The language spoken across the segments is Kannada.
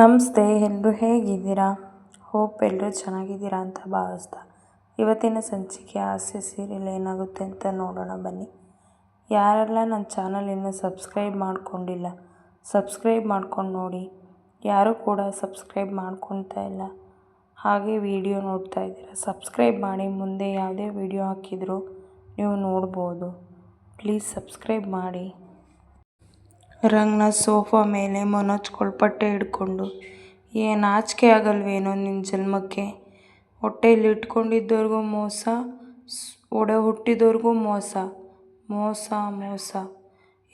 ನಮಸ್ತೆ ಎಲ್ಲರೂ ಹೇಗಿದ್ದೀರಾ? ಹೋಪ್ ಎಲ್ಲರೂ ಚೆನ್ನಾಗಿದ್ದೀರಾ ಅಂತ ಭಾವಿಸ್ತಾ. ಇವತ್ತಿನ ಸಂಚಿಕೆ ಆಸೆ ಸೀರಿಯಲ್ ಏನಾಗುತ್ತೆ ಅಂತ ನೋಡೋಣ ಬನ್ನಿ. ಯಾರೆಲ್ಲ ನನ್ನ ಚಾನಲ್ ಇನ್ನೂ ಸಬ್ಸ್ಕ್ರೈಬ್ ಮಾಡ್ಕೊಂಡಿಲ್ಲ, ಸಬ್ಸ್ಕ್ರೈಬ್ ಮಾಡ್ಕೊಂಡು ನೋಡಿ. ಯಾರೂ ಕೂಡ ಸಬ್ಸ್ಕ್ರೈಬ್ ಮಾಡ್ಕೊತಾ ಇಲ್ಲ. ಹಾಗೆ ವಿಡಿಯೋ ನೋಡ್ತಾ ಇದ್ದೀರಾ, ಸಬ್ಸ್ಕ್ರೈಬ್ ಮಾಡಿ ಮುಂದೆ ಯಾವುದೇ ವಿಡಿಯೋ ಹಾಕಿದರೂ ನೀವು ನೋಡ್ಬೋದು. ಪ್ಲೀಸ್ ಸಬ್ಸ್ಕ್ರೈಬ್ ಮಾಡಿ. ರಂಗನಾಥ್ ಸೋಫಾ ಮೇಲೆ ಮನೋಜ್ ಕೊಳ್ಪಟ್ಟೆ ಹಿಡ್ಕೊಂಡು ಏನು ನಾಚಿಕೆ ಆಗಲ್ವೇನೋ ನಿನ್ನ ಜನ್ಮಕ್ಕೆ? ಹೊಟ್ಟೆಯಲ್ಲಿ ಇಟ್ಕೊಂಡಿದ್ದವ್ರಿಗೂ ಮೋಸ, ಒಡೆ ಹುಟ್ಟಿದವ್ರಿಗೂ ಮೋಸ ಮೋಸ ಮೋಸ,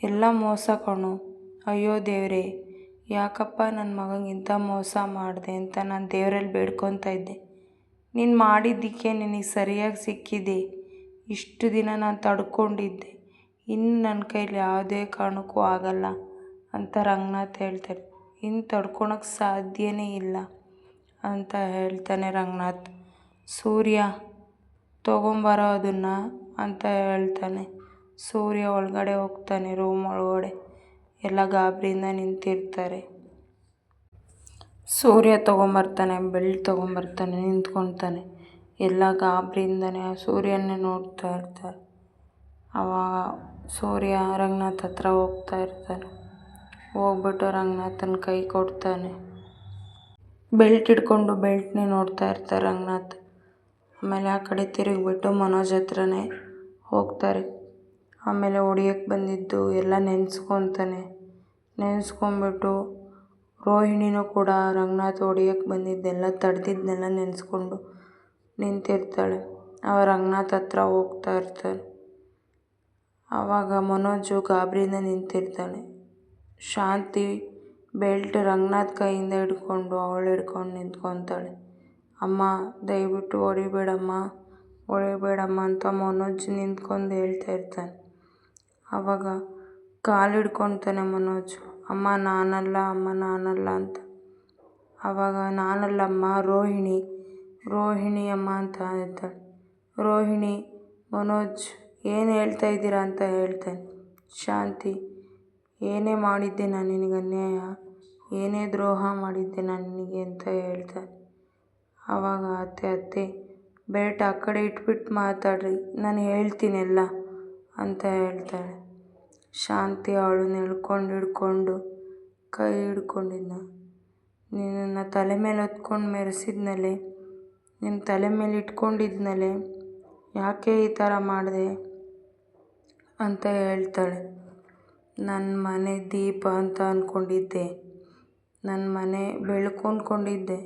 ಎಲ್ಲ ಮೋಸ ಕಣೋ. ಅಯ್ಯೋ ದೇವರೇ, ಯಾಕಪ್ಪ ನನ್ನ ಇಂಥ ಮೋಸ ಮಾಡಿದೆ ಅಂತ ನಾನು ದೇವರಲ್ಲಿ ಬೇಡ್ಕೊತಾ ಇದ್ದೆ. ನೀನು ಮಾಡಿದ್ದಕ್ಕೆ ನಿನಗೆ ಸರಿಯಾಗಿ ಸಿಕ್ಕಿದೆ. ಇಷ್ಟು ದಿನ ನಾನು ತಡ್ಕೊಂಡಿದ್ದೆ. ಇನ್ನು ನನ್ನ ಕೈಲಿ ಯಾವುದೇ ಕಾರಣಕ್ಕೂ ಆಗಲ್ಲ ಅಂತ ರಂಗನಾಥ್ ಹೇಳ್ತಾರೆ. ಇನ್ನು ತಡ್ಕೊಳಕ್ಕೆ ಸಾಧ್ಯನೇ ಇಲ್ಲ ಅಂತ ಹೇಳ್ತಾನೆ ರಂಗನಾಥ್. ಸೂರ್ಯ, ತೊಗೊಂಬರೋ ಅದನ್ನು ಅಂತ ಹೇಳ್ತಾನೆ. ಸೂರ್ಯ ಒಳಗಡೆ ಹೋಗ್ತಾನೆ ರೂಮ್ ಒಳಗಡೆ. ಎಲ್ಲ ಗಾಬರಿಯಿಂದ ನಿಂತಿರ್ತಾರೆ. ಸೂರ್ಯ ತೊಗೊಂಬರ್ತಾನೆ ಬೆಲ್ಟ್ ತೊಗೊಂಬರ್ತಾನೆ ನಿಂತ್ಕೊತಾನೆ ಎಲ್ಲ ಗಾಬರಿಯಿಂದನೇ ಸೂರ್ಯನೇ ನೋಡ್ತಾ ಇರ್ತಾರೆ. ಆವಾಗ ಸೂರ್ಯ ರಂಗನಾಥ್ ಹತ್ರ ಹೋಗ್ತಾ ಇರ್ತಾನೆ. ಹೋಗ್ಬಿಟ್ಟು ರಂಗನಾಥನ ಕೈ ಕೊಡ್ತಾನೆ. ಬೆಲ್ಟ್ ಹಿಡ್ಕೊಂಡು ಬೆಲ್ಟ್ನೇ ನೋಡ್ತಾ ಇರ್ತಾರೆ ರಂಗನಾಥ್. ಆಮೇಲೆ ಆ ಕಡೆ ತಿರುಗಿಬಿಟ್ಟು ಮನೋಜ್ ಹತ್ರನೇ ಹೋಗ್ತಾರೆ. ಆಮೇಲೆ ಹೊಡಿಯೋಕ್ಕೆ ಬಂದಿದ್ದು ಎಲ್ಲ ನೆನೆಸ್ಕೊತಾನೆ. ನೆನೆಸ್ಕೊಂಬಿಟ್ಟು ರೋಹಿಣಿನೂ ಕೂಡ ರಂಗನಾಥ್ ಹೊಡಿಯೋಕ್ಕೆ ಬಂದಿದ್ದೆಲ್ಲ ತಡೆದಿದ್ದನ್ನೆಲ್ಲ ನೆನೆಸ್ಕೊಂಡು ನಿಂತಿರ್ತಾಳೆ. ಅವ ರಂಗನಾಥ್ ಹತ್ರ ಹೋಗ್ತಾ ಇರ್ತಾನೆ. ಆವಾಗ ಮನೋಜು ಗಾಬರಿಯಿಂದ ನಿಂತಿರ್ತಾನೆ ಶಾಂತಿ ಬೆಲ್ಟ್ ರಂಗನಾಥ್ ಕೈಯಿಂದ ಹಿಡ್ಕೊಂಡು ಅವಳು ಹಿಡ್ಕೊಂಡು ನಿಂತ್ಕೊತಾಳೆ. ಅಮ್ಮ, ದಯವಿಟ್ಟು ಹೊಡಿಬೇಡಮ್ಮ ಹೊಡಿಬೇಡಮ್ಮ ಅಂತ ಮನೋಜ್ ನಿಂತ್ಕೊಂಡು ಹೇಳ್ತಾ ಇರ್ತಾನೆ. ಆವಾಗ ಕಾಲು ಹಿಡ್ಕೊತಾನೆ ಮನೋಜ್. ಅಮ್ಮ, ನಾನಲ್ಲ ಅಮ್ಮ, ನಾನಲ್ಲ ಅಂತ. ಆವಾಗ ನಾನಲ್ಲಮ್ಮ, ರೋಹಿಣಿ ರೋಹಿಣಿ ಅಮ್ಮ ಅಂತ ಹೇಳ್ತಾಳೆ. ರೋಹಿಣಿ, ಮನೋಜ್ ಏನು ಹೇಳ್ತಾ ಇದ್ದೀರ ಅಂತ ಹೇಳ್ತಾನೆ. ಶಾಂತಿ, ಏನೇ ಮಾಡಿದ್ದೆ ನಾನು ನಿನಗೆ ಅನ್ಯಾಯ, ಏನೇ ದ್ರೋಹ ಮಾಡಿದ್ದೆ ನಾನು ನಿನಗೆ ಅಂತ ಹೇಳ್ತಾನೆ. ಆವಾಗ ಅತ್ತೆ ಅತ್ತೆ, ಬೇಟ, ಆ ಕಡೆ ಇಟ್ಬಿಟ್ಟು ಮಾತಾಡ್ರಿ, ನಾನು ಹೇಳ್ತೀನೆಲ್ಲ ಅಂತ ಹೇಳ್ತಾಳೆ. ಶಾಂತಿ ಅವಳನ್ನ ಎಳ್ಕೊಂಡು ಹಿಡ್ಕೊಂಡು ಕೈ ಹಿಡ್ಕೊಂಡಿದ್ದ ನಿನ್ನನ್ನು ತಲೆ ಮೇಲೆ ಹೊತ್ಕೊಂಡು ಮೆರೆಸಿದ್ನಲೆ ನಿನ್ನ ತಲೆ ಮೇಲೆ ಇಟ್ಕೊಂಡಿದ್ಮೇಲೆ ಯಾಕೆ ಈ ಥರ ಮಾಡಿದೆ? ಅಂತ ಹೇಳ್ತಾಳೆ. ನನ್ನ ಮನೆ ದೀಪ ಅಂತ ಅಂದ್ಕೊಂಡಿದ್ದೆ ನನ್ನ ಮನೆ ಬೆಳಕು ಅಂದ್ಕೊಂಡಿದ್ದೆ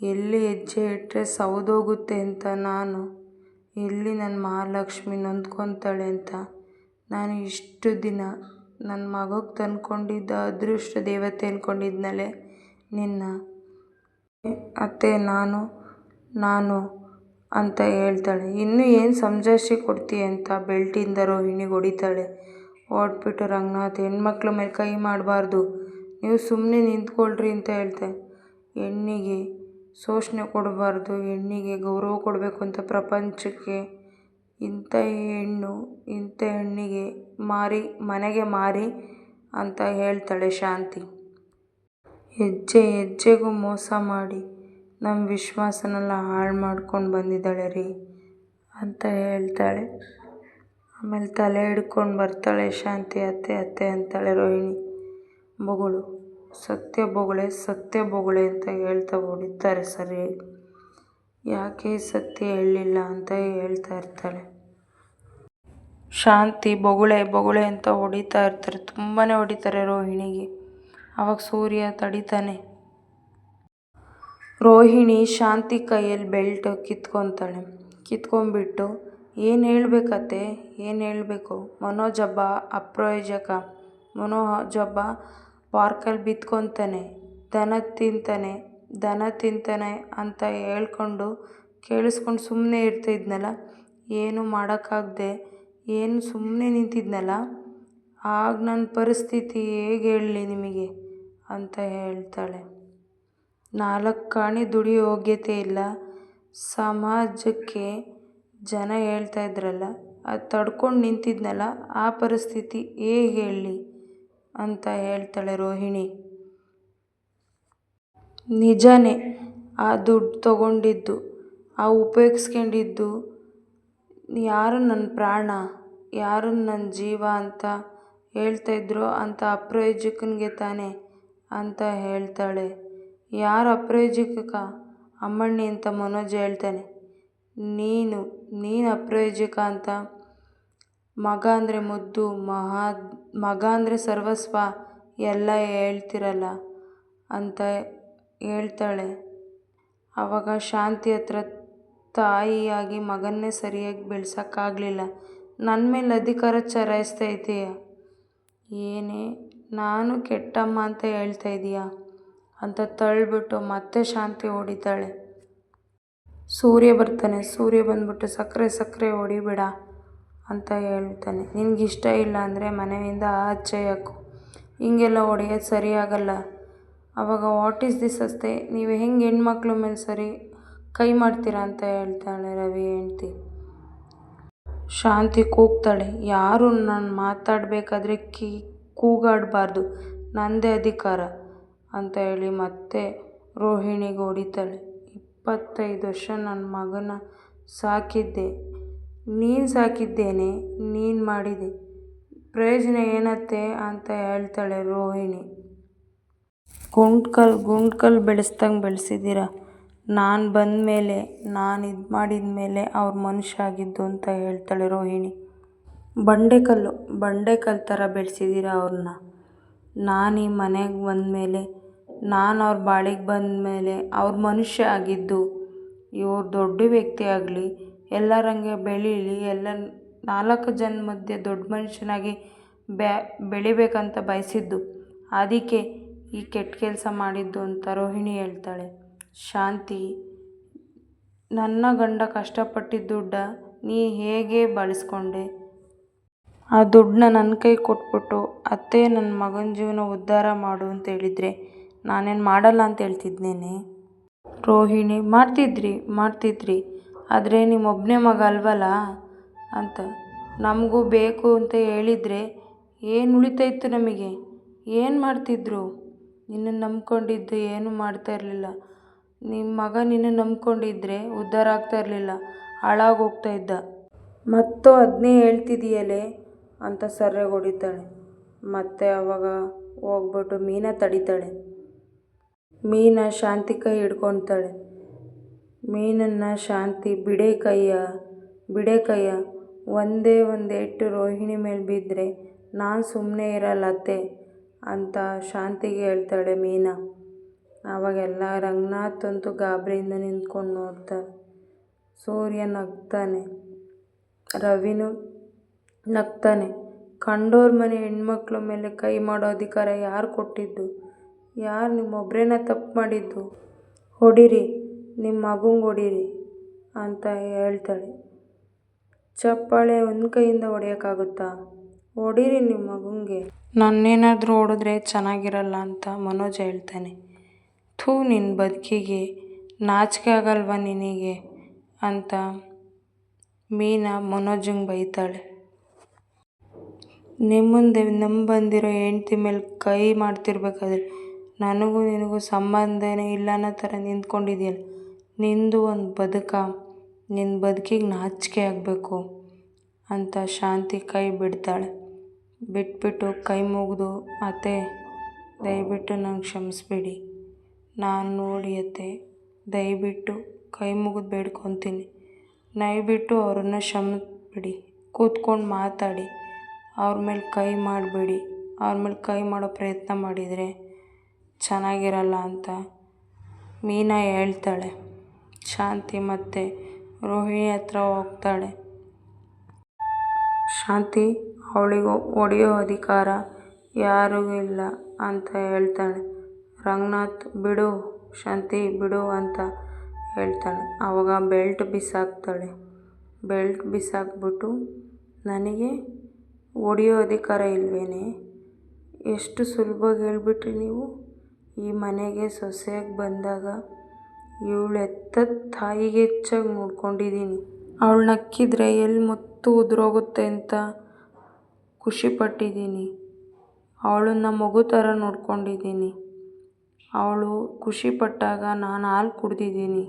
ಎಲ್ಲಿ ಹೆಜ್ಜೆ ಇಟ್ಟರೆ ಸೌದೋಗುತ್ತೆ ಅಂತ ನಾನು. ಎಲ್ಲಿ ನನ್ನ ಮಹಾಲಕ್ಷ್ಮಿ ನೊಂದ್ಕೊತಾಳೆ ಅಂತ. ನಾನು ಇಷ್ಟು ದಿನ ನನ್ನ ಮಗಕ್ಕೆ ತಂದ್ಕೊಂಡಿದ್ದ ಅದೃಷ್ಟ ದೇವತೆ ಅಂದ್ಕೊಂಡಿದ್ನಲೆ ನಿನ್ನ. ಅತ್ತೆ, ನಾನು ನಾನು ಅಂತ ಹೇಳ್ತಾಳೆ. ಇನ್ನೂ ಏನು ಸಮಜಾಯಿಷಿ ಕೊಡ್ತೀಯ ಅಂತ ಬೆಲ್ಟಿಂದ ರೋಹಿಣಿಗೆ ಹೊಡಿತಾಳೆ. ಹೊಡ್ಬಿಟ್ಟು ರಂಗನಾಥ್, ಹೆಣ್ಮಕ್ಳ ಮೇಲೆ ಕೈ ಮಾಡಬಾರ್ದು. ನೀವು ಸುಮ್ಮನೆ ನಿಂತ್ಕೊಳ್ರಿ ಅಂತ ಹೇಳ್ತಾ. ಹೆಣ್ಣಿಗೆ ಶೋಷಣೆ ಕೊಡಬಾರ್ದು, ಹೆಣ್ಣಿಗೆ ಗೌರವ ಕೊಡಬೇಕು ಅಂತ ಪ್ರಪಂಚಕ್ಕೆ. ಇಂಥ ಹೆಣ್ಣು, ಇಂಥ ಹೆಣ್ಣಿಗೆ ಮಾರಿ, ಮನೆಗೆ ಮಾರಿ ಅಂತ ಹೇಳ್ತಾಳೆ ಶಾಂತಿ. ಹೆಜ್ಜೆ, ಹೆಜ್ಜೆಗೂ ಮೋಸ ಮಾಡಿ ನಮ್ಮ ವಿಶ್ವಾಸನೆಲ್ಲ ಹಾಳು ಮಾಡ್ಕೊಂಡು ಬಂದಿದ್ದಾಳೆ ರೀ ಅಂತ ಹೇಳ್ತಾಳೆ. ಆಮೇಲೆ ತಲೆ ಹಿಡ್ಕೊಂಡು ಬರ್ತಾಳೆ, ಶಾಂತಿ, ಅತ್ತೆ ಅತ್ತೆ, ಅಂತಾಳೆ ರೋಹಿಣಿ. ಬೊಗಳು, ಸತ್ಯ ಬೊಗಳೆ ಸತ್ಯ ಬೊಗಳೆ ಅಂತ ಹೇಳ್ತಾ ಹೊಡಿತಾರೆ ಸರಿ. ಯಾಕೆ ಸತ್ಯ ಹೇಳಲಿಲ್ಲ ಅಂತ ಹೇಳ್ತಾ ಇರ್ತಾಳೆ. ಶಾಂತಿ, ಬೊಗಳೆ ಬೊಗಳೆ ಅಂತ ಹೊಡಿತಾ ಇರ್ತಾರೆ. ತುಂಬಾ ಹೊಡಿತಾರೆ ರೋಹಿಣಿಗೆ. ಅವಾಗ ಸೂರ್ಯ ತಡಿತಾನೆ. ರೋಹಿಣಿ ಶಾಂತಿ ಕೈಯಲ್ಲಿ ಬೆಲ್ಟ್ ಕಿತ್ಕೊತಾಳೆ. ಕಿತ್ಕೊಂಡ್ಬಿಟ್ಟು, ಏನು ಹೇಳ್ಬೇಕತ್ತೆ ಏನು ಹೇಳಬೇಕು? ಮನೋಜ್ ಹಬ್ಬ ಅಪ್ರಯೋಜಕ. ಮನೋಜ್ ಹಬ್ಬ ಪಾರ್ಕಲ್ಲಿ ಬಿತ್ಕೊತಾನೆ. ದನ ತಿಂತಾನೆ. ದನ ತಿಂತಾನೆ ಅಂತ ಹೇಳ್ಕೊಂಡು ಕೇಳಿಸ್ಕೊಂಡು ಸುಮ್ಮನೆ ಇರ್ತಿದ್ನಲ್ಲ? ಏನು ಮಾಡೋಕ್ಕಾಗದೆ? ಏನು ಸುಮ್ಮನೆ ನಿಂತಿದ್ನಲ್ಲ? ಆಗ ನನ್ನ ಪರಿಸ್ಥಿತಿ ಹೇಗೆ ಹೇಳಲಿ ನಿಮಗೆ? ಅಂತ ಹೇಳ್ತಾಳೆ. ನಾಲ್ಕು ಕಾಣಿ ದುಡಿಯೋ ಯೋಗ್ಯತೆ ಇಲ್ಲ. ಸಮಾಜಕ್ಕೆ ಜನ ಹೇಳ್ತಾ ಇದ್ರಲ್ಲ, ಅದು ತಡ್ಕೊಂಡು ನಿಂತಿದ್ನಲ್ಲ, ಆ ಪರಿಸ್ಥಿತಿ ಹೇಗೆ ಹೇಳಲಿ ಅಂತ ಹೇಳ್ತಾಳೆ ರೋಹಿಣಿ. ನಿಜನೇ ಆ ದುಡ್ಡು ತಗೊಂಡಿದ್ದು, ಆ ಉಪಯೋಗಿಸ್ಕೊಂಡಿದ್ದು ಯಾರು ನನ್ನ ಪ್ರಾಣ, ಯಾರು ನನ್ನ ಜೀವ ಅಂತ ಹೇಳ್ತಾಯಿದ್ರು ಅಂತ ಅಪ್ರಯೋಜಕನಿಗೆ ತಾನೇ ಅಂತ ಹೇಳ್ತಾಳೆ. ಯಾರು ಅಪ್ರಯೋಜಕ ಅಮ್ಮಣ್ಣಿ ಅಂತ ಮನೋಜ ಹೇಳ್ತಾನೆ. ನೀನು ನೀನು ಅಪ್ರಯೋಜಕ ಅಂತ? ಮಗ ಅಂದರೆ ಮುದ್ದು, ಮಹಾ, ಮಗ ಅಂದರೆ ಸರ್ವಸ್ವ, ಎಲ್ಲ ಹೇಳ್ತಿರಲ್ಲ ಅಂತ ಹೇಳ್ತಾಳೆ. ಆವಾಗ ಶಾಂತಿ ಹತ್ರ ತಾಯಿಯಾಗಿ ಮಗನ್ನೇ ಸರಿಯಾಗಿ ಬೆಳ್ಸೋಕ್ಕಾಗಲಿಲ್ಲ. ನನ್ನ ಮೇಲೆ ಅಧಿಕಾರ ಚರಾಯಿಸ್ತಾ ಇದೆಯಾ ಏನೇ, ನಾನು ಕೆಟ್ಟಮ್ಮ ಅಂತ ಹೇಳ್ತಾ ಇದೀಯಾ? ಅಂತ ತಳ್ಳಿಬಿಟ್ಟು ಮತ್ತೆ ಶಾಂತಿ ಹೊಡಿತಾಳೆ ಸೂರ್ಯ ಬರ್ತಾನೆ. ಸೂರ್ಯ ಬಂದ್ಬಿಟ್ಟು ಸಕ್ಕರೆ ಸಕ್ಕರೆ ಹೊಡಿಬೇಡ ಅಂತ ಹೇಳ್ತಾನೆ. ನಿನಗೆ ಇಷ್ಟ ಇಲ್ಲ ಅಂದರೆ ಮನೆಯಿಂದ ಆಚೆ ಹಾಕು. ಹಿಂಗೆಲ್ಲ ಹೊಡೆಯೋದು ಸರಿಯಾಗಲ್ಲ. ಆವಾಗ ವಾಟ್ ಈಸ್ ದಿಸ್ ಅಸ್ತೆ ನೀವು ಹೆಂಗೆ ಹೆಣ್ಮಕ್ಳ ಮೇಲೆ ಸರಿ ಕೈ ಮಾಡ್ತೀರಾ ಅಂತ ಹೇಳ್ತಾಳೆ ರವಿ ಹೆಂಡ್ತಿ. ಶಾಂತಿ ಕೂಗ್ತಾಳೆ. ಯಾರು ನಾನು ಮಾತಾಡಬೇಕಾದ್ರೆ ಕೀ ಕೂಗಾಡಬಾರ್ದು. ನನ್ನದೇ ಅಧಿಕಾರ. ಅಂತ ಹೇಳಿ ಮತ್ತೆ ರೋಹಿಣಿಗೆ ಹೊಡಿತಾಳೆ. ಇಪ್ಪತ್ತೈದು ವರ್ಷ ನನ್ನ ಮಗನ ಸಾಕಿದ್ದೆ. ನೀನು ಸಾಕಿದ್ದೇನೆ, ನೀನು ಮಾಡಿದೆ. ಪ್ರಯೋಜನ ಏನತ್ತೆ ಅಂತ ಹೇಳ್ತಾಳೆ ರೋಹಿಣಿ. ಗುಂಡ್ಕಲ್ ಗುಂಡ್ಕಲ್ ಬೆಳೆಸ್ದಂಗೆ ಬೆಳೆಸಿದ್ದೀರ ನಾನು ಬಂದ ಮೇಲೆ ನಾನು ಇದು ಮಾಡಿದ ಮೇಲೆ ಅವ್ರ ಮನುಷ್ಯ ಆಗಿದ್ದು ಅಂತ ಹೇಳ್ತಾಳೆ ರೋಹಿಣಿ. ಬಂಡೆಕಲ್ಲು ಬಂಡೆಕಲ್ಲು ಥರ ಬೆಳೆಸಿದ್ದೀರ ಅವ್ರನ್ನ ನಾನು ಈ ಮನೆಗೆ ಬಂದಮೇಲೆ ನಾನು ಅವ್ರ ಬಾಳಿಗೆ ಬಂದ ಮೇಲೆ ಅವ್ರ ಮನುಷ್ಯ ಆಗಿದ್ದು, ಇವ್ರು ದೊಡ್ಡ ವ್ಯಕ್ತಿ ಆಗಲಿ ಎಲ್ಲರಂಗೆ ಬೆಳೀಲಿ ಎಲ್ಲ ನಾಲ್ಕು ಜನ ಮಧ್ಯೆ ದೊಡ್ಡ ಮನುಷ್ಯನಾಗಿ ಬ್ಯಾ, ಬೆಳಿಬೇಕಂತ ಬಯಸಿದ್ದು. ಅದಕ್ಕೆ ಈ ಕೆಟ್ಟ ಕೆಲಸ ಮಾಡಿದ್ದು ಅಂತ ರೋಹಿಣಿ ಹೇಳ್ತಾಳೆ. ಶಾಂತಿ, ನನ್ನ ಗಂಡ ಕಷ್ಟಪಟ್ಟಿದ್ದ ದುಡ್ಡ ನೀ ಹೇಗೆ ಬಳಸ್ಕೊಂಡೆ? ಆ ದುಡ್ಡನ್ನ ನನ್ನ ಕೈ ಕೊಟ್ಬಿಟ್ಟು ಅತ್ತೆ ನನ್ನ ಮಗನ ಜೀವನ ಉದ್ಧಾರ ಮಾಡು ಅಂತ ಹೇಳಿದರೆ ನಾನೇನು ಮಾಡಲ್ಲ ಅಂತ ಹೇಳ್ತಿದ್ನೇನೆ? ರೋಹಿಣಿ, ಮಾಡ್ತಿದ್ರಿ ಮಾಡ್ತಿದ್ರಿ. ಆದರೆ ನಿಮ್ಮೊಬ್ಬನೇ ಮಗ ಅಲ್ವಲ್ಲ? ಅಂತ. ನಮಗೂ ಬೇಕು ಅಂತ ಹೇಳಿದರೆ ಏನು ಉಳಿತಾಯಿತ್ತು ನಮಗೆ? ಏನು ಮಾಡ್ತಿದ್ರು? ನಿನ್ನನ್ನು ನಂಬ್ಕೊಂಡಿದ್ದು ಏನೂ ಮಾಡ್ತಾ ಇರಲಿಲ್ಲ. ನಿಮ್ಮ ಮಗ ನಿನ್ನ ನಂಬ್ಕೊಂಡಿದ್ರೆ ಉದ್ಧಾರ ಆಗ್ತಾ ಇರಲಿಲ್ಲ. ಹಾಳಾಗಿ ಹೋಗ್ತಾ ಇದ್ದ. ಮತ್ತು ಅದನ್ನೇ ಹೇಳ್ತಿದೀಯಲೇ? ಅಂತ ಸರ್ಯಾಗಿ ಹೊಡಿತಾಳೆ. ಮತ್ತೆ ಅವಾಗ ಹೋಗ್ಬಿಟ್ಟು ಮೀನಾ ತಡಿತಾಳೆ. ಮೀನಾ ಶಾಂತಿ ಕೈ ಹಿಡ್ಕೊತಾಳೆ. ಮೀನನ್ನು ಶಾಂತಿ ಬಿಡೆ ಕೈಯ ಬಿಡೆ ಕೈಯ ಒಂದೇ ಒಂದು ಏಟು ರೋಹಿಣಿ ಮೇಲೆ ಬಿದ್ದರೆ ನಾನು ಸುಮ್ಮನೆ ಇರಲ್ಲ ಅತ್ತೆ ಅಂತ ಶಾಂತಿಗೆ ಹೇಳ್ತಾಳೆ ಮೀನ. ಆವಾಗೆಲ್ಲ ರಂಗನಾಥ್ ಅಂತೂ ಗಾಬರಿಯಿಂದ ನಿಂತ್ಕೊಂಡು ನೋಡ್ತಾರೆ. ಸೂರ್ಯ ನಗ್ತಾನೆ, ರವಿನೂ ನಗ್ತಾನೆ. ಕಂಡೋರ ಮನೆ ಹೆಣ್ಮಕ್ಳ ಮೇಲೆ ಕೈ ಮಾಡೋ ಅಧಿಕಾರ ಯಾರು ಕೊಟ್ಟಿದ್ದು? ಯಾರು ನಿಮ್ಮೊಬ್ಬರೇನ ತಪ್ಪು ಮಾಡಿದ್ದು? ಹೊಡೀರಿ ನಿಮ್ಮ ಮಗುಂಗೆ ಹೊಡೀರಿ ಅಂತ ಹೇಳ್ತಾಳೆ. ಚಪ್ಪಾಳೆ ಒಂದು ಕೈಯಿಂದ ಹೊಡೆಯೋಕ್ಕಾಗುತ್ತಾ? ಹೊಡೀರಿ ನಿಮ್ಮ ಮಗುಂಗೆ ನನ್ನೇನಾದರೂ ಹೊಡೆದ್ರೆ ಚೆನ್ನಾಗಿರಲ್ಲ ಅಂತ ಮನೋಜ್ ಹೇಳ್ತಾನೆ. ಥೂ ನಿನ್ನ ಬದುಕಿಗೆ, ನಾಚಿಕೆ ಆಗಲ್ವಾ ನಿನಗೆ ಅಂತ ಮೀನಾ ಮನೋಜಂಗೆ ಬೈತಾಳೆ. ನಿಮ್ಮ ಮುಂದೆ ನಮ್ಮ ಬಂದಿರೋ ಹೆಂಡ್ತಿ ಮೇಲೆ ಕೈ ಮಾಡ್ತಿರ್ಬೇಕಾದ್ರೆ ನನಗೂ ನಿನಗೂ ಸಂಬಂಧನೇ ಇಲ್ಲ ಅನ್ನೋ ಥರ ನಿಂತ್ಕೊಂಡಿದ್ಯಲ್ಲ ನಿಂದು ಒಂದು ಬದುಕ, ನಿನ್ನ ಬದುಕಿಗೆ ನಾಚಿಕೆ ಆಗಬೇಕು ಅಂತ ಶಾಂತಿ ಕೈ ಬಿಡ್ತಾಳೆ. ಬಿಟ್ಬಿಟ್ಟು ಕೈ ಮುಗಿದು, ಅತ್ತೆ, ದಯವಿಟ್ಟು ನಂಗೆ ಕ್ಷಮಿಸ್ಬಿಡಿ. ನಾನು ನೋಡಿ ಅತ್ತೆ, ದಯವಿಟ್ಟು ಕೈ ಮುಗಿದು ಬೇಡ್ಕೊತೀನಿ. ದಯವಿಟ್ಟು ಅವ್ರನ್ನ ಕ್ಷಮಿಸ್ಬಿಡಿ. ಕೂತ್ಕೊಂಡು ಮಾತಾಡಿ. ಅವ್ರ ಮೇಲೆ ಕೈ ಮಾಡಬೇಡಿ. ಅವ್ರ ಮೇಲೆ ಕೈ ಮಾಡೋ ಪ್ರಯತ್ನ ಮಾಡಿದರೆ ಚೆನ್ನಾಗಿರಲ್ಲ ಅಂತ ಮೀನಾ ಹೇಳ್ತಾಳೆ. ಶಾಂತಿ ಮತ್ತು ರೋಹಿಣಿ ಹತ್ರ ಹೋಗ್ತಾಳೆ. ಶಾಂತಿ, ಅವಳಿಗೂ ಹೊಡೆಯೋ ಅಧಿಕಾರ ಯಾರಿಗೂ ಇಲ್ಲ ಅಂತ ಹೇಳ್ತಾಳೆ. ರಂಗನಾಥ್, ಬಿಡು, ಶಾಂತಿ, ಬಿಡು ಅಂತ ಹೇಳ್ತಾಳೆ. ಆವಾಗ ಬೆಲ್ಟ್ ಬಿಸಾಕ್ತಾಳೆ. ಬೆಲ್ಟ್ ಬಿಸಾಕ್ಬಿಟ್ಟು, ನನಗೆ ಹೊಡೆಯೋ ಅಧಿಕಾರ ಇಲ್ವೇನೆ? ಎಷ್ಟು ಸುಲಭವಾಗಿ ಹೇಳ್ಬಿಟ್ರಿ ನೀವು? ಈ ಮನೆಗೆ ಸೊಸೆಯಾಗಿ ಬಂದಾಗ ಇವಳು ಎತ್ತ ತಾಯಿಗೆ ಹೆಚ್ಚಾಗಿ ನೋಡ್ಕೊಂಡಿದ್ದೀನಿ ಅವಳು ನಕ್ಕಿದ್ರೆ ಎಲ್ಲಿ ಮುತ್ತು ಉದುರೋಗುತ್ತೆ ಅಂತ ಖುಷಿಪಟ್ಟಿದ್ದೀನಿ ಅವಳನ್ನ ಮಗು ಥರ ನೋಡ್ಕೊಂಡಿದ್ದೀನಿ ಅವಳು ಖುಷಿಪಟ್ಟಾಗ ನಾನು ಹಾಲು ಕುಡ್ದಿದ್ದೀನಿ.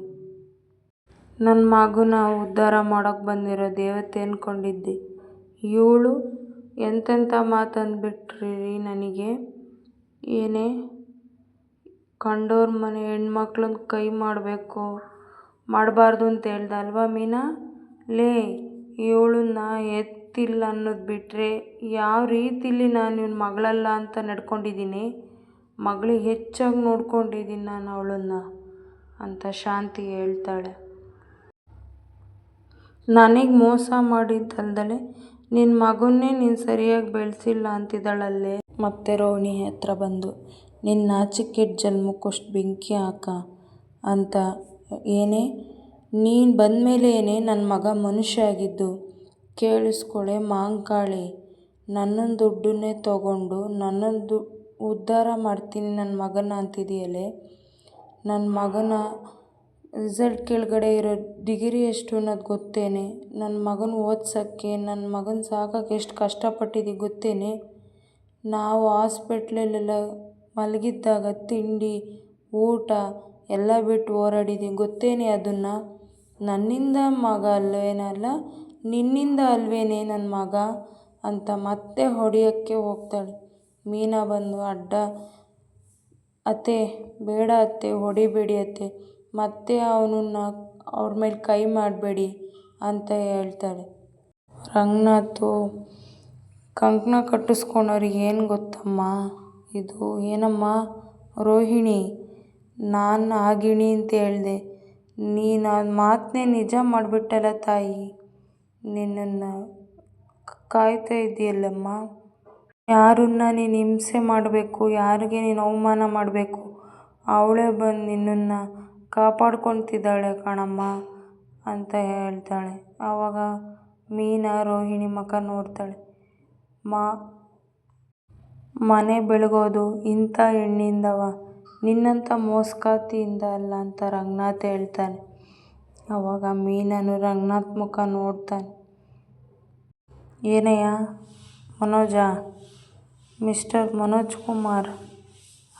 ನನ್ನ ಮಗುನ ಉದ್ಧಾರ ಮಾಡೋಕೆ ಬಂದಿರೋ ದೇವತೆ ಅನ್ಕೊಂಡಿದ್ದೆ. ಇವಳು ಎಂತೆಂಥ ಮಾತಂದ್ಬಿಟ್ರಿ ನನಗೆ. ಏನೇ ಕಂಡೋರ್ ಮನೆ ಹೆಣ್ಮಕ್ಳನ್ನ ಕೈ ಮಾಡಬೇಕು ಮಾಡಬಾರ್ದು ಅಂತ ಹೇಳ್ದ ಅಲ್ವಾ ಮೀನಾ? ಲೇ, ಇವಳನ್ನ ಎತ್ತಿಲ್ಲ ಅನ್ನೋದು ಬಿಟ್ಟರೆ ಯಾವ ರೀತಿಲಿ ನಾನು ಇವ್ನ ಮಗಳಲ್ಲ ಅಂತ ನಡ್ಕೊಂಡಿದ್ದೀನಿ. ಮಗಳಿಗೆ ಹೆಚ್ಚಾಗಿ ನೋಡ್ಕೊಂಡಿದ್ದೀನಿ ನಾನು ಅವಳನ್ನ ಅಂತ ಶಾಂತಿ ಹೇಳ್ತಾಳೆ. ನನಗೆ ಮೋಸ ಮಾಡಿದ್ದಲ್ದಲೆ ನಿನ್ನ ಮಗನ್ನೇ ನೀನು ಸರಿಯಾಗಿ ಬೆಳೆಸಿಲ್ಲ ಅಂತಿದ್ದಾಳಲ್ಲೇ. ಮತ್ತೆ ರೋಹಿಣಿ ಹತ್ರ ಬಂದು ನಿನ್ನ ಚಿಕ್ಕಿಟ್ ಜನ್ಮಕ್ಕಿಷ್ಟು ಬೆಂಕಿ ಹಾಕ ಅಂತ ಏನೇ, ನೀನು ಬಂದ್ಮೇಲೇನೇ ನನ್ನ ಮಗ ಮನುಷ್ಯ ಆಗಿದ್ದು. ಕೇಳಿಸ್ಕೊಳೆ ಮಾಂಕಾಳಿ ನನ್ನ ದುಡ್ಡನ್ನೇ ತಗೊಂಡು ನನ್ನನ್ನ ಉದ್ಧಾರ ಮಾಡ್ತೀನಿ ನನ್ನ ಮಗನ ಅಂತಿದೆಯಲ್ಲೆ ನನ್ನ ಮಗನ ರಿಸಲ್ಟ್ ಕೆಳಗಡೆ ಇರೋ ಡಿಗ್ರಿ ಎಷ್ಟು ಅನ್ನೋದು ಗೊತ್ತೇನೆ? ನನ್ನ ಮಗನ ಓದ್ಸೋಕ್ಕೆ ನನ್ನ ಮಗನ ಸಾಕಕ್ಕೆ ಎಷ್ಟು ಕಷ್ಟಪಟ್ಟಿದ್ದೀವಿ ಗೊತ್ತೇನೆ? ನಾವು ಹಾಸ್ಪಿಟ್ಲಲ್ಲೆಲ್ಲ ಮಲಗಿದ್ದಾಗ ತಿಂಡಿ, ಊಟ ಎಲ್ಲ ಬಿಟ್ಟು ಓಡಾಡಿದ್ದೀನಿ ಗೊತ್ತೇನೆ ಅದನ್ನ? ನನ್ನಿಂದ ಮಗ ಅಲ್ವೇನಲ್ಲ, ನಿನ್ನಿಂದ ಅಲ್ವೇನೆ ನನ್ನ ಮಗ ಅಂತ ಮತ್ತೆ ಹೊಡೆಯೋಕ್ಕೆ ಹೋಗ್ತಾಳೆ. ಮೀನಾ ಬಂದು, ಅಡ್ಡ, ಅತ್ತೆ, ಬೇಡ ಅತ್ತೆ, ಹೊಡಿಬೇಡಿ ಅತ್ತೆ, ಮತ್ತೆ ಅವನನ್ನ ಅವ್ರ ಮೇಲೆ ಕೈ ಮಾಡಬೇಡಿ ಅಂತ ಹೇಳ್ತಾಳೆ. ರಂಗನಾಥು, ಕಂಕಣ ಕಟ್ಟಿಸ್ಕೊಳೋರಿಗೆ ಏನು ಗೊತ್ತಮ್ಮ ಇದು ಏನಮ್ಮ ರೋಹಿಣಿ, ನಾನು ಆಗಿಣಿ ಅಂತ ಹೇಳ್ದೆ. ನೀನು ಆ ಮಾತನ್ನೇ ನಿಜ ಮಾಡಿಬಿಟ್ಟಲ್ಲ ತಾಯಿ. ನಿನ್ನನ್ನು ಕಾಯ್ತಾ ಇದ್ದೀಯಲ್ಲಮ್ಮ. ಯಾರನ್ನ ನೀನು ಹಿಂಸೆ ಮಾಡಬೇಕು, ಯಾರಿಗೆ ನೀನು ಅವಮಾನ ಮಾಡಬೇಕು, ಅವಳೇ ಬಂದು ನಿನ್ನನ್ನು ಕಾಪಾಡ್ಕೊತಿದ್ದಾಳೆ ಕಣಮ್ಮ ಅಂತ ಹೇಳ್ತಾಳೆ. ಆವಾಗ ಮೀನಾ ರೋಹಿಣಿ ಮುಖ ನೋಡ್ತಾಳೆ. ಮನೆ ಬೆಳಗೋದು ಇಂಥ ಹೆಣ್ಣಿಂದವ ನಿನ್ನಂಥ ಮೋಸ್ಕಾತಿಯಿಂದ ಅಲ್ಲ ಅಂತ ರಂಗನಾಥ್ ಹೇಳ್ತಾನೆ. ಅವಾಗ ಮೀನನು ರಂಗನಾಥ್ ಮುಖ ನೋಡ್ತಾನೆ. ಏನಯ್ಯ ಮನೋಜ, ಮಿಸ್ಟರ್ ಮನೋಜ್ ಕುಮಾರ್,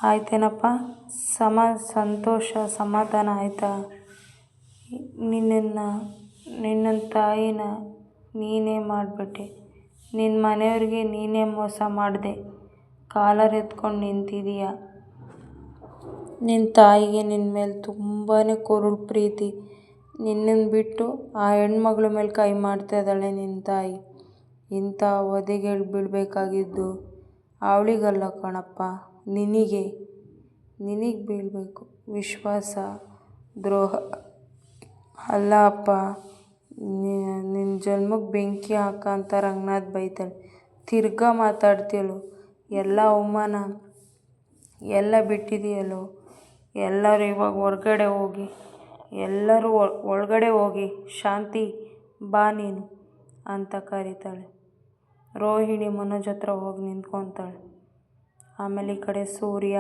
ಆಯ್ತೇನಪ್ಪ ಸಮ, ಸಂತೋಷ, ಸಮಾಧಾನ ಆಯ್ತಾ? ನಿನ್ನನ್ನು ನಿನ್ನ ತಾಯಿನ ನೀನೇ ಮಾಡ್ಬಿಟ್ಟೆ. ನಿನ್ನ ಮನೆಯವ್ರಿಗೆ ನೀನೇ ಮೋಸ ಮಾಡ್ದೆ. ಕಾಲರ್ ಎತ್ಕೊಂಡು ನಿಂತಿದೀಯ. ನಿನ್ನ ತಾಯಿಗೆ ನಿನ್ನ ಮೇಲೆ ತುಂಬಾ ಕುರುಡು ಪ್ರೀತಿ. ನಿನ್ನನ್ನು ಬಿಟ್ಟು ಆ ಹೆಣ್ಮಗಳ ಮೇಲೆ ಕೈ ಮಾಡ್ತಾ ಇದ್ದಾಳೆ ನಿನ್ನ ತಾಯಿ. ಇಂಥ ವಧೆಗೆ ಬೀಳಬೇಕಾಗಿದ್ದು ಅವಳಿಗಲ್ಲ ಕಣಪ್ಪ, ನಿನಗೆ. ನಿನಗೆ ಬೀಳಬೇಕು. ವಿಶ್ವಾಸ, ದ್ರೋಹ ಅಲ್ಲ ಅಪ್ಪ. ನಿನ್ನ ಜನ್ಮಕ್ಕೆ ಬೆಂಕಿ ಹಾಕ ಅಂತ ರಂಗನಾಥ್ ಬೈತಾಳೆ ತಿರ್ಗಾ ಮಾತಾಡ್ತೀಯಲ್ಲೋ ಎಲ್ಲ ಅವಮಾನ, ಎಲ್ಲ ಬಿಟ್ಟಿದೆಯಲ್ಲೋ ಎಲ್ಲರೂ ಇವಾಗ ಹೊರ್ಗಡೆ ಹೋಗಿ, ಎಲ್ಲರೂ ಒಳಗಡೆ ಹೋಗಿ, ಶಾಂತಿ, ಬಾ ನೀನು ಅಂತ ಕರೀತಾಳೆ. ರೋಹಿಣಿ ಮನೋಜ್ ಹತ್ರ ಹೋಗಿ ನಿಂತ್ಕೊತಾಳೆ. ಆಮೇಲೆ ಈ ಕಡೆ ಸೂರ್ಯ,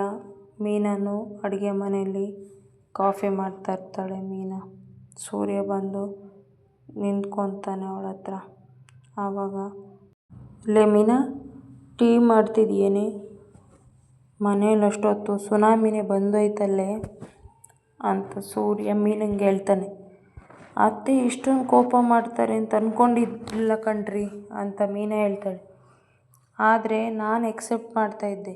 ಮೀನನ್ನು ಅಡುಗೆ ಮನೆಯಲ್ಲಿ ಕಾಫಿ ಮಾಡ್ತಾ ಇರ್ತಾಳೆ ಮೀನಾ. ಸೂರ್ಯ ಬಂದು ನಿಂತ್ಕೊತಾನೆ ಅವಳ ಹತ್ರ. ಆವಾಗ, ಲೇ ಮೀನಾ ಟೀ ಮಾಡ್ತಿದ್ದೀನಿ ಮನೇಲಿ ಅಷ್ಟೊತ್ತು ಸುನಾಮಿನೇ ಬಂದೋಯ್ತಲ್ಲೇ ಅಂತ ಸೂರ್ಯ ಮೀನಂಗೆ ಹೇಳ್ತಾನೆ. ಅತ್ತೆ ಇಷ್ಟೊಂದು ಕೋಪ ಮಾಡ್ತಾರೆ ಅಂತ ಅಂದ್ಕೊಂಡಿದ್ದಿಲ್ಲ ಕಣ್ರಿ ಅಂತ ಮೀನ ಹೇಳ್ತಾಳೆ. ಆದರೆ ನಾನು ಎಕ್ಸೆಪ್ಟ್ ಮಾಡ್ತಾ ಇದ್ದೆ.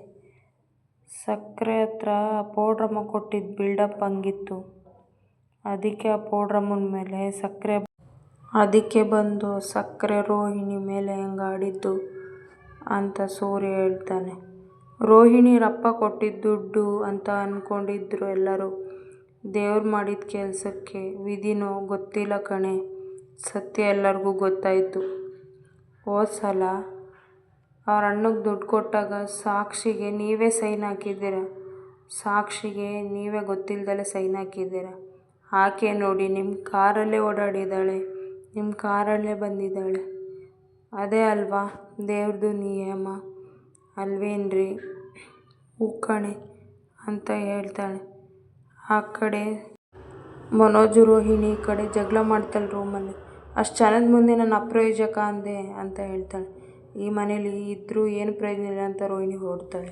ಸಕ್ಕರೆ ಹತ್ರ ಪೌಡ್ರಮ್ಮ ಕೊಟ್ಟಿದ್ದ ಬಿಲ್ಡಪ್ ಹಂಗಿತ್ತು. ಅದಕ್ಕೆ ಆ ಪೌಡ್ರಮ್ಮನ ಮೇಲೆ ಸಕ್ಕರೆ ಅದಕ್ಕೆ ಬಂದು ಸಕ್ಕರೆ ರೋಹಿಣಿ ಮೇಲೆ ಹಂಗಾಡಿದ್ದು ಅಂತ ಸೂರ್ಯ ಹೇಳ್ತಾನೆ. ರೋಹಿಣಿರಪ್ಪ ಕೊಟ್ಟಿದ್ದ ದುಡ್ಡು ಅಂತ ಅಂದ್ಕೊಂಡಿದ್ರು ಎಲ್ಲರೂ. ದೇವ್ರು ಮಾಡಿದ ಕೆಲಸಕ್ಕೆ ವಿಧಿನೋ ಗೊತ್ತಿಲ್ಲ ಕಣೆ ಸತ್ಯ ಎಲ್ಲರಿಗೂ ಗೊತ್ತಾಯಿತು ಹೋದ ಸಲ ಅವ್ರ ಅಣ್ಣಗೆ ದುಡ್ಡು ಕೊಟ್ಟಾಗ ಸಾಕ್ಷಿಗೆ ನೀವೇ ಸೈನ್ ಹಾಕಿದ್ದೀರ. ಸಾಕ್ಷಿಗೆ ನೀವೇ ಗೊತ್ತಿಲ್ಲದಲ್ಲೇ ಸೈನ್ ಹಾಕಿದ್ದೀರ. ಆಕೆ ನೋಡಿ ನಿಮ್ಮ ಕಾರಲ್ಲೇ ಓಡಾಡಿದ್ದಾಳೆ ನಿಮ್ಮ ಕಾರಲ್ಲೇ ಬಂದಿದ್ದಾಳೆ. ಅದೇ ಅಲ್ವಾ ದೇವ್ರದು ನಿಯಮ ಅಲ್ವೇನ್ರಿ ಉಕ್ಕಣೆ ಕಣೆ ಅಂತ ಹೇಳ್ತಾಳೆ. ಆ ಕಡೆ ಮನೋಜು ರೋಹಿಣಿ ಈ ಕಡೆ ಜಗಳ ಮಾಡ್ತಾಳೆ ರೂಮಲ್ಲಿ. ಅಷ್ಟು ಜನದ ಮುಂದೆ ನಾನು ಅಪ್ರಯೋಜಕ ಅಂದೆ ಅಂತ ಹೇಳ್ತಾಳೆ. ಈ ಮನೇಲಿ ಇದ್ದರೂ ಏನು ಪ್ರಯೋಜನ ಇಲ್ಲ ಅಂತ ರೋಹಿಣಿ ಹೊರಡ್ತಾಳೆ.